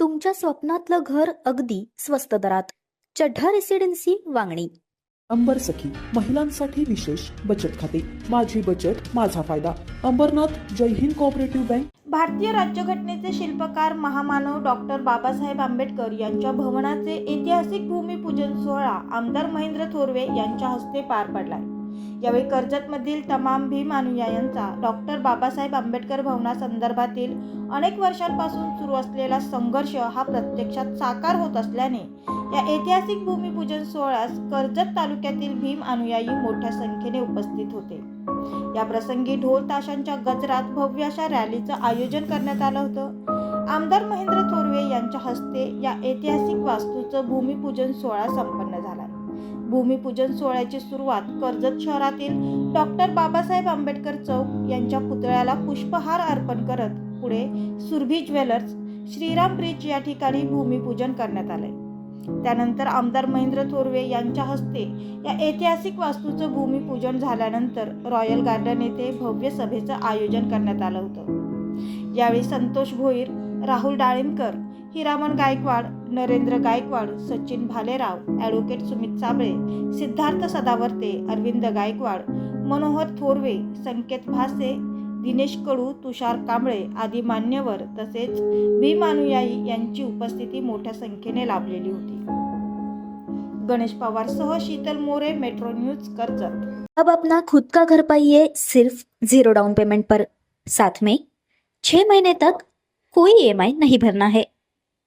तुमच्या स्वप्नातलं घर अगदी स्वस्त दरात. चढ्ढा रेसिडेन्सी वांगणी. अंबर सखी महिलांसाठी विशेष बचत खाते. माझी बचत माझा फायदा. अंबरनाथ जय हिंद कोऑपरेटिव्ह बँक भारतीय राज्यघटनेचे शिल्पकार महामानव डॉक्टर बाबासाहेब आंबेडकर यांच्या भवनाचे ऐतिहासिक भूमिपूजन सोहळा आमदार महेंद्र थोरवे यांच्या हस्ते पार पडलाय. यावेळी कर्जतमधील तमाम भीम अनुयायांचा डॉक्टर बाबासाहेब आंबेडकर भवनासंदर्भातील अनेक वर्षांपासून सुरू असलेला संघर्ष हा प्रत्यक्षात साकार होत असल्याने या ऐतिहासिक भूमिपूजन सोहळ्यास कर्जत तालुक्यातील भीम अनुयायी मोठ्या संख्येने उपस्थित होते. या प्रसंगी ढोल ताशांच्या गजरात भव्य अशा रॅलीचं आयोजन करण्यात आलं होतं. आमदार महेंद्र थोरवे यांच्या हस्ते या ऐतिहासिक वास्तूचं भूमिपूजन सोहळा संपन्न भूमिपूजन सोहळ्याची सुरुवात कर्जत शहरातील डॉक्टर बाबासाहेब आंबेडकर चौक यांच्या पुतळ्याला पुष्पहार अर्पण करत पुढे सुरभी ज्वेलर्स श्रीराम ब्रिज या ठिकाणी भूमिपूजन करण्यात आले. त्यानंतर आमदार महेंद्र थोरवे यांच्या हस्ते या ऐतिहासिक वास्तूचं भूमिपूजन झाल्यानंतर रॉयल गार्डन येथे भव्य सभेचं आयोजन करण्यात आलं होतं. यावेळी संतोष भोईर राहुल डाळिंबकर हिरामन गायकवाड नरेंद्र गायकवाड सचिन भालेराव ॲडव्होकेट सुमित साबळे सिद्धार्थ सदावर्ते अरविंद गायकवाड मनोहर थोरवे संकेत भासे दिनेश कडू तुषार कांबळे आदी मान्यवर तसेच भीमानुयायी यांची उपस्थिती मोठ्या संख्येने लाभलेली होती. गणेश पवारसह शीतल मोरे मेट्रो न्यूज कर्जत. अब अपना खुद का घर पाइए सिर्फ जीरो डाउन पेमेंट पर। साथ में छह महीने तक कोई ईएमआई नहीं भरना है।